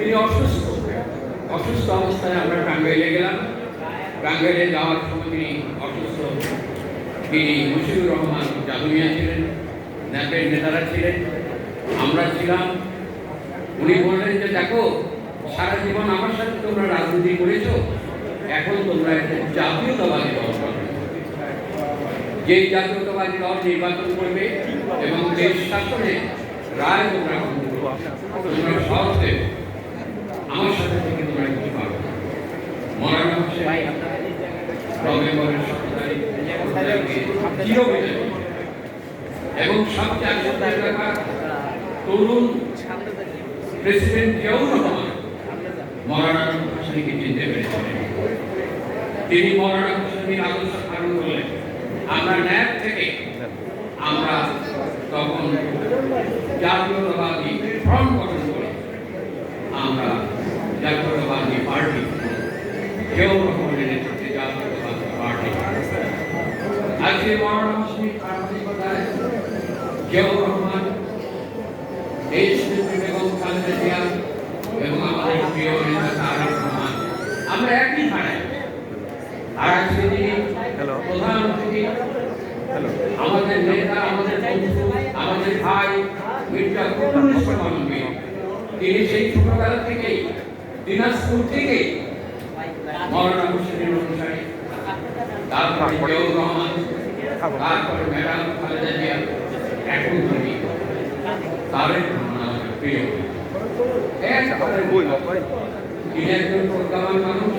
তিনি অসুস্থ। অসুস্থ অবস্থায় আমরা টাঙ্গাইলে গেলাম। টাঙ্গাইলে যাওয়ার সময় তিনি অসুস্থ। তিনি মুশিবুর রহমান জাদুমিয়া ছিলেন, ন্যাপের নেতারা ছিলেন। আমরা ছিলাম। উনি বললেন যে, দেখো, সারা জীবন আমার সাথে তোমরা রাজনীতি করেছ। এখন তোমরা একটা জাতীয়তাবাদী দল যে জাতীয়তাবাদী দল নির্বাচন করবে এবং দেশ শাসনে রায় তোমরা। তোমরা সহজে আমার এবং সবচেয়ে আশ্চর্যের ব্যাপার তরুণ প্রেসিডেন্ট জিয়াউর রহমান মৌলানা হোসেনকে চিনতে পেরেছিলেন তিনি মৌলানা হোসেনের আদর্শ পালন করলেন। আমরা ন্যাপ থেকে আমরা তখন জাতীয়তাবাদী ফ্রন্ট গঠন করে। আমরা জাতীয়তাবাদী পার্টি আমরা একই ধারায় আর আজকে যিনি Hello. প্রধান অতিথি হ্যালো আমাদের নেতা আমাদের বন্ধু আমাদের ভাই মির্জা ফখরুল ইসলাম আলমগীর তিনি সেই ছোটবেলা থেকেই দিনাজপুর থেকে মৌলানা তারপরে জিয়াউর রহমান তারপরে ম্যাডাম খালেদা জিয়া এখন তিনি তারেক প্রিয় একবারে তিনি একজন প্রজ্ঞাবান মানুষ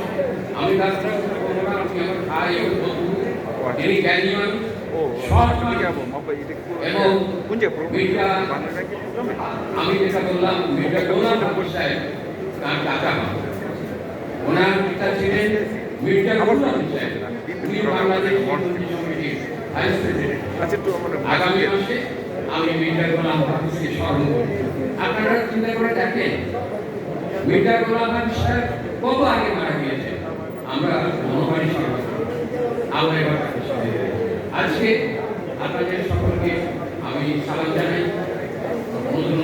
আমি যেটা বললাম সাহেব তার মা ওনার পিতা ছিলেন মির্জা গোলাম উনি বাংলাদেশ বন্ধু ভাইস প্রেসিডেন্ট। আচ্ছা আগামী মাসে আমি মির্জা গোলাম ঠাকুরকে স্মরণ করব। আপনারা চিন্তা করে দেখেন মির্জা গোলাম সাহেব কত আগে মারা গিয়েছে আমরা মনোবাড়ি স্মরণ। আমরা এবার। আজকে আপনাদের সকলকে আমি সালাম জানাই। নজরুল